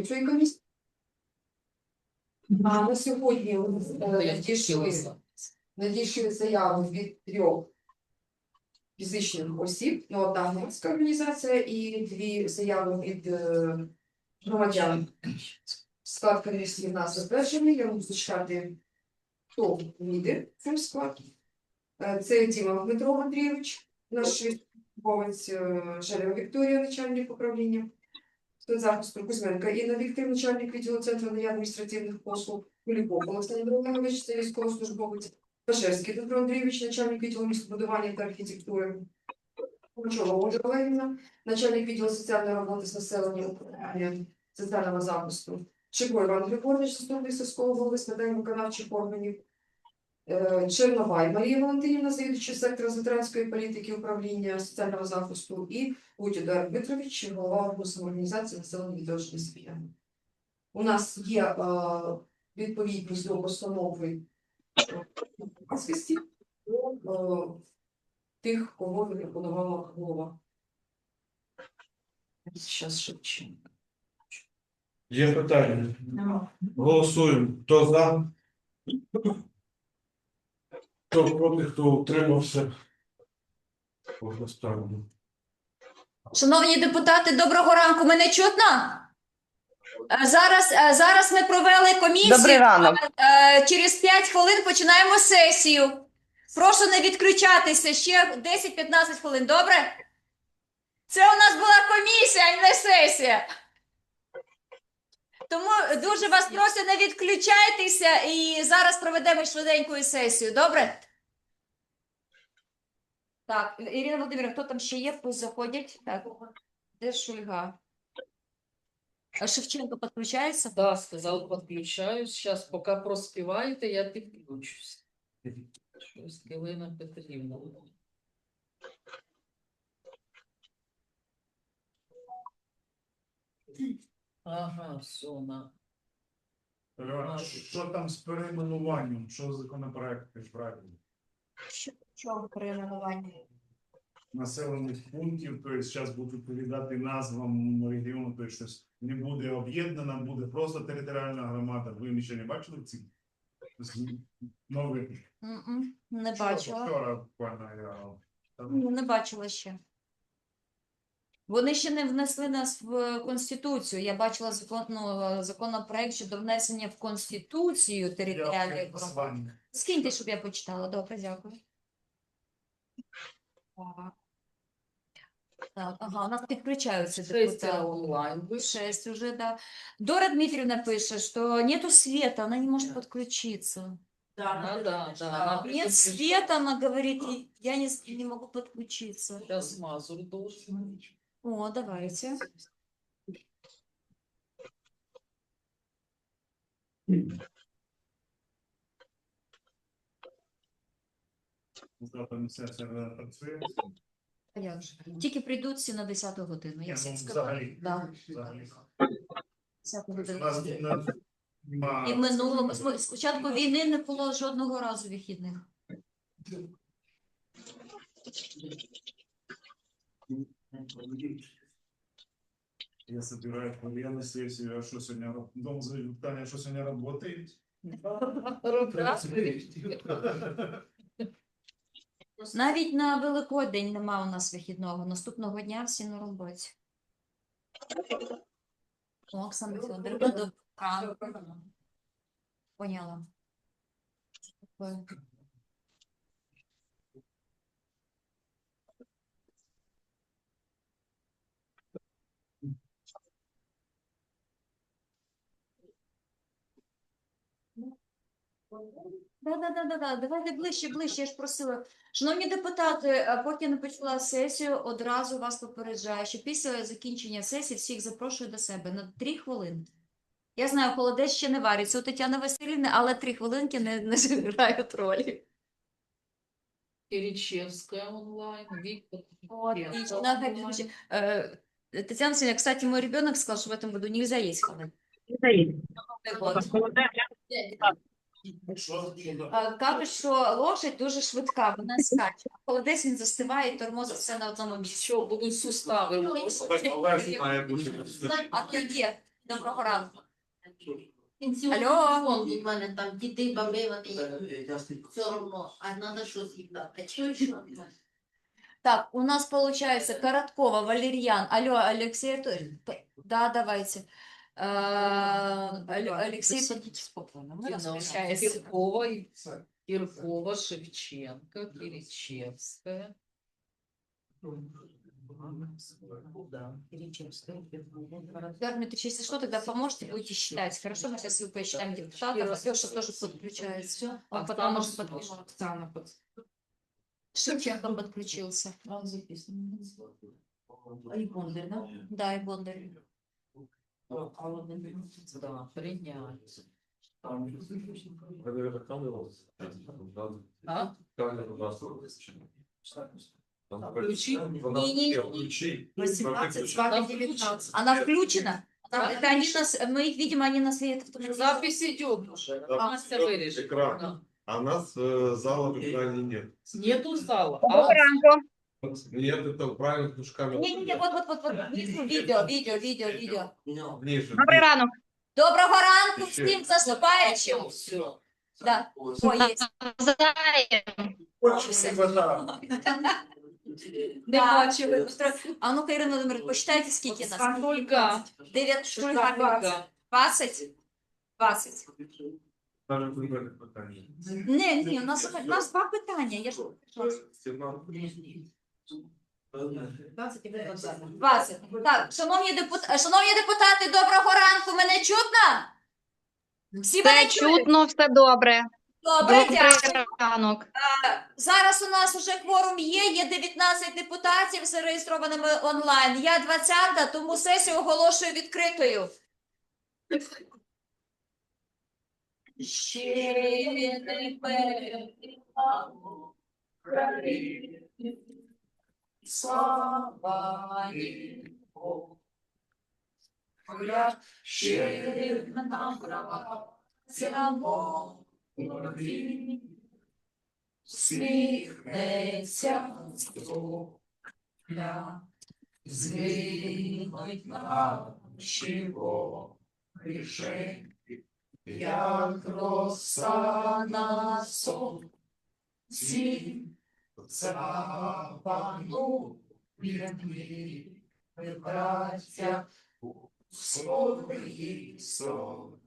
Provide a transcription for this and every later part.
цієї комісії. А на сьогодні е, надійшли, надійшли заяви від трьох фізичних осіб, ну, одна громадська організація і дві заяви від е, громадян. Склад комісії в нас затверджений, я можу зачитати, хто війде цей склад. Е, Це Діма Дмитро Андрійович, наш службовець е, Вікторія, начальник управління захисту Кузьменка Інна Віктор, начальник відділу центру надання адміністративних послуг, Куліков Олександр Олегович, це військовослужбовець, Пашевський Дмитро Андрійович, начальник відділу містобудування та архітектури, Пучова Ольга Олегівна, начальник відділу соціальної роботи з населенням управління соціального захисту, Чигой Іван Григорович, заступник сільського голови з виконавчих органів, Черновай Марія Валентинівна, завідувача сектора з ветеранської політики управління соціального захисту і Утюдар Дмитрович, голова органу самоорганізації населення відношення спільного. У нас є е, відповідність до постанови е, до е, тих, кого пропонувала голова. Зараз Шевченко. Є питання. Голосуємо. Хто за? Хто проти, хто утримався? Одностайно. Шановні депутати, доброго ранку. Мене чутно? Е, Зараз, е, зараз ми провели комісію. Добрий ранок. Е, Через 5 хвилин починаємо сесію. Прошу не відключатися ще 10-15 хвилин, добре? Це у нас була комісія, а не сесія. Тому дуже вас прошу, не відключайтеся і зараз проведемо швиденьку сесію, добре? Так, Ірина Володимирівна, хто там ще є? Пусть заходять. Так, де Шульга? А Шевченко підключається? Да, сказал, подключаюсь. Сейчас, пока проспіваєте, я підключусь. Щось Галина Петрівна. Ага, все, на. Що там з перейменуванням? Що законопроект правильно? Що, чого перейменування? Населених пунктів, тобто зараз будуть відповідати назвам регіону, тобто щось не буде об'єднана, буде просто територіальна громада. Ви ще не бачили ці нові? М-м, Не Вчора- бачила. Вчора буквально я там Ні, Не бачила ще. Вони ще не внесли нас в Конституцію. Я бачила закон, ну, законопроект щодо внесення в Конституцію територіальної громади. Скиньте, щоб я почитала. Добре, дякую. Так. Ага, у нас підключаються депутати. онлайн. Шесть уже, да. Дора Дмитриевна пишет, что нету света, она не может подключиться. Да, да, да. Она Нет света, она говорит, я не, не могу подключиться. Сейчас Мазур должен. О, давайте. Завтра не все працює. А як же? Тільки прийдуть всі на 10 годину. Ні, Я ну, всім сказала. взагалі. Да, Взагалі. 10 У годину. нас на- нема- І минулого, з спочатку війни не було жодного разу вихідних. Я собираю военную сессию, а что сегодня дом задают питание, что сегодня работает? Навіть на Великодень нема у нас вихідного. Наступного дня всі на роботі. Оксана Федоровна, добра. Поняла. Да, да, да, да, да. Давайте ближче, ближче. Я ж просила. Шановні депутати, поки не почала сесію, одразу вас попереджаю, що після закінчення сесії всіх запрошую до себе на три хвилини. Я знаю, холодець ще не вариться у Тетяни Васильівни, але три хвилинки не, не зіграють ролі. Киричевская онлайн. Виктор. Отлично. Э, Татьяна Васильевна, кстати, мой ребенок сказал, что в этом году нельзя есть холодец. Новий год. Что? Е, Кажуть, що лошадь дуже швидка, вона скаче. А Холодець він застиває тормозить все на одному місці. Що, будуть сустави. Олег має бути. А то є. Доброго ранку. Алло. у мене там діти, баби, вони все одно, а треба щось їм дати. Що? Так, у нас получается Короткова, Валерьян. Алло, Алексей Анатольевич. П- Да, давайте. Алло, Алексей, Садитесь спокойно. Мы размещаем сейчас. Киркова, и- Киркова, Шевченко, Киричевская. Да, Киричевская. Эдуард Дмитриевич, если что, тогда поможете, будете считать. Хорошо, мы сейчас посчитаем депутатов. Леша тоже подключается. Он потом может подключиться. Оксана под- Шевченко подключился. Он записан. І Бондар, да? Да, и Бондарь. Да, принять. А? Включи. Включи. 18, с вами 19. Она включена? Это они нас, мы их видим, они на свет автоматизированы. Запись идет уже. Да, Настя всё, вырежет. экран. Да. А нас э, зала в экране нет. Нету зала. Доброго А Вот Нет, это правильно кружками. Не, не, не, вот, вот, вот, вот, внизу видео, видео, видео, видео. Ниже. Добрий ранок. Доброго ранку Ще. всім заступаючим. все. Да. О, є. Не бачили. А ну-ка, Ірина Володимирівна, посчитайте, скільки нас? Сколько? Дев'ять штук. Сколько? Двадцять? Двадцять. Даже выбрали питание. Не, ні, у нас, у нас два питання. Я ж... Двадцять. Так, шановні, депут... шановні депутати, доброго ранку. Мене чутно? Всі мене Все чують? чутно, все добре. Добре, дякую. Добрий ранок. Зараз у нас уже кворум є, є 19 депутатів зареєстрованими онлайн. Я 20, тому сесію оголошую відкритою. Ще не країни, слава Його. Моя ще набрала цямо Сміхнеться зоря, згинуть наші гріші, як роса на сонці, запану ми, браття, у своїй собі.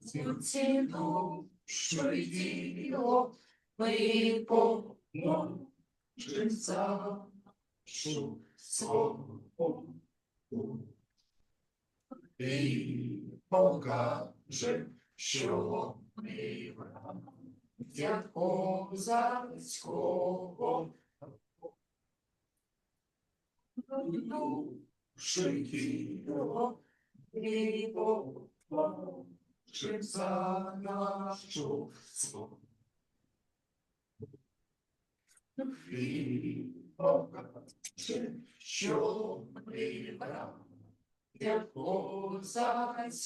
Цю ціну, що діло, ми поможем за нашу свободу. І покаже, що ми браття козацького душі тіло, і поможем за нашу свободу. І покаже, що ми браття козацького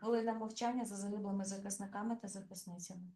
Хвилина мовчання за загиблими захисниками та захисницями.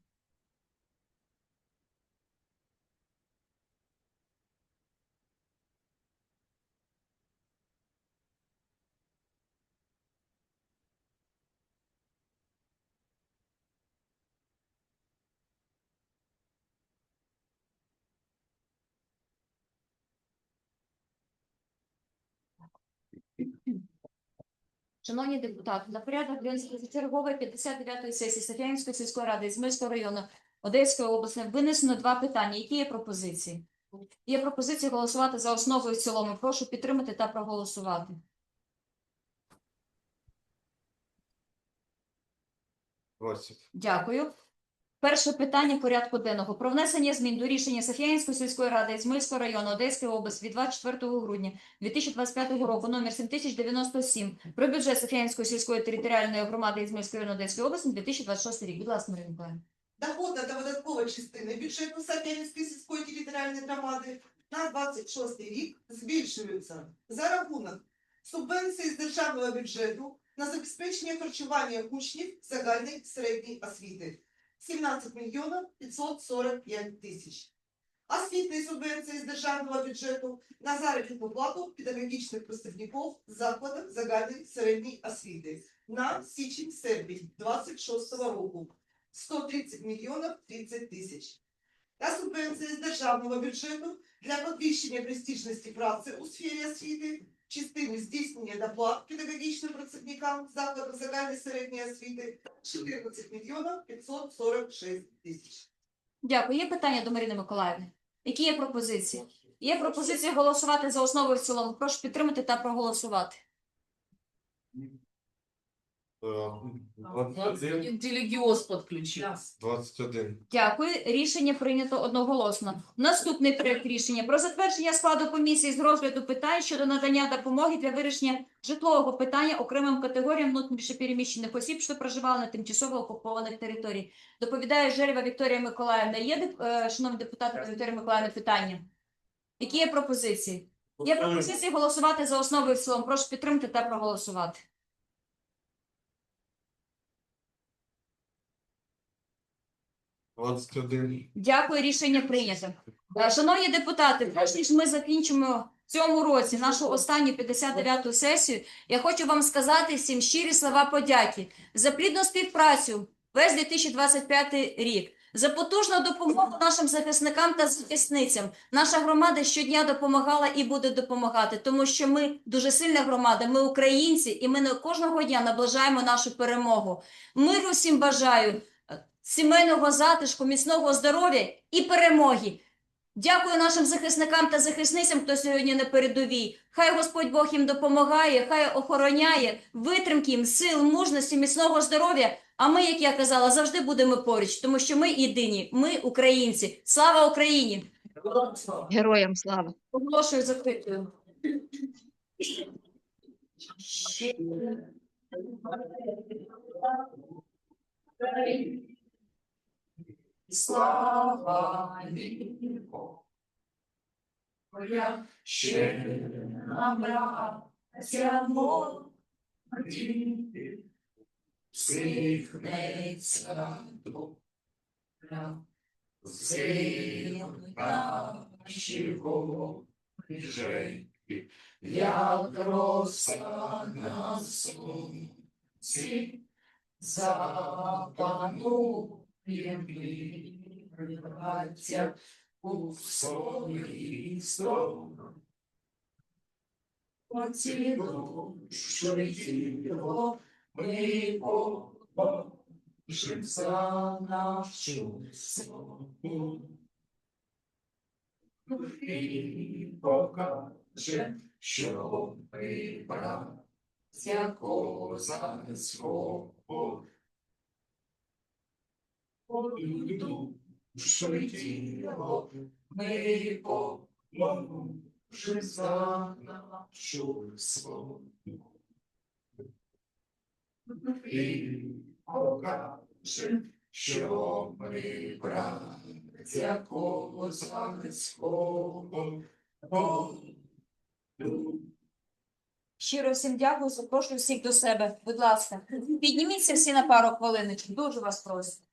Шановні депутати, на порядок денний чергової 59-ї сесії Софіянської сільської ради Ізмирського району Одеської області винесено два питання. Які є пропозиції? Є пропозиція голосувати за основу і в цілому. Прошу підтримати та проголосувати. Дякую. Перше питання порядку денного про внесення змін до рішення Софіянської сільської ради Ізмирського району Одеської області від 24 грудня 2025 року номер 7097 про бюджет Софіянської сільської територіальної громади Ізмирської району Одеської області на 2026 рік. Будь ласка, Марина Миколаївна. Доходна та видаткова частини бюджету Сап'янської сільської територіальної громади на 26 рік збільшуються за рахунок субвенції з державного бюджету на забезпечення харчування учнів загальної середньої освіти 17 мільйонів 545 тисяч. Освітні субвенції з державного бюджету на заробітну плату педагогічних працівників закладів загальної середньої освіти на січень-серпень 26 року 130 мільйонів 30 тисяч. Та субвенція з державного бюджету для підвищення престижності праці у сфері освіти в частині здійснення доплат педагогічним працівникам закладу загальної середньої освіти 14 мільйонів 546 тисяч. Дякую. Є питання до Марини Миколаївни? Які є пропозиції? Є пропозиція голосувати за основу в цілому. Прошу підтримати та проголосувати. Е, 21. Інтелігіоз підключив. 21. Дякую. Рішення прийнято одноголосно. Наступний проект рішення про затвердження складу комісії з розгляду питань щодо надання допомоги для вирішення житлового питання окремим категоріям внутрішньопереміщених осіб, що проживали на тимчасово окупованих територіях. Доповідає Жерева Вікторія Миколаївна. Є деп- е, шановні депутати Вікторія Миколаївна питання? Які є пропозиції? Є пропозиції голосувати за основу і в цілому. Прошу підтримати та проголосувати. Двадцять один. Дякую, рішення прийнято. Е, Шановні депутати, перш ніж ми закінчимо в цьому році нашу останню 59-ту сесію, я хочу вам сказати всім щирі слова подяки за плідну співпрацю весь 2025 рік, за потужну допомогу нашим захисникам та захисницям. Наша громада щодня допомагала і буде допомагати, тому що ми дуже сильна громада, ми українці, і ми не кожного дня наближаємо нашу перемогу. Миру всім бажаю, сімейного затишку, міцного здоров'я і перемоги. Дякую нашим захисникам та захисницям, хто сьогодні на передовій. Хай Господь Бог їм допомагає, хай охороняє, витримки їм, сил, мужності, міцного здоров'я. А ми, як я казала, завжди будемо поруч, тому що ми єдині, ми українці. Слава Україні! Героям слава! Оголошую закритою. Слава Моя ще набрався моді, всихнеться добра, сил нашого житті, як роса на сонці, запанує браття у собі сторону. Поцілуй його, ми поможем за нашу свободу. І покаже, що ми браття козацького. Що тіло ми поможем за нашу свободу. І покаже, що ми браття козацького. Щиро всім дякую, запрошую всіх до себе. Будь ласка, підніміться всі на пару хвилиночок. Дуже вас прошу.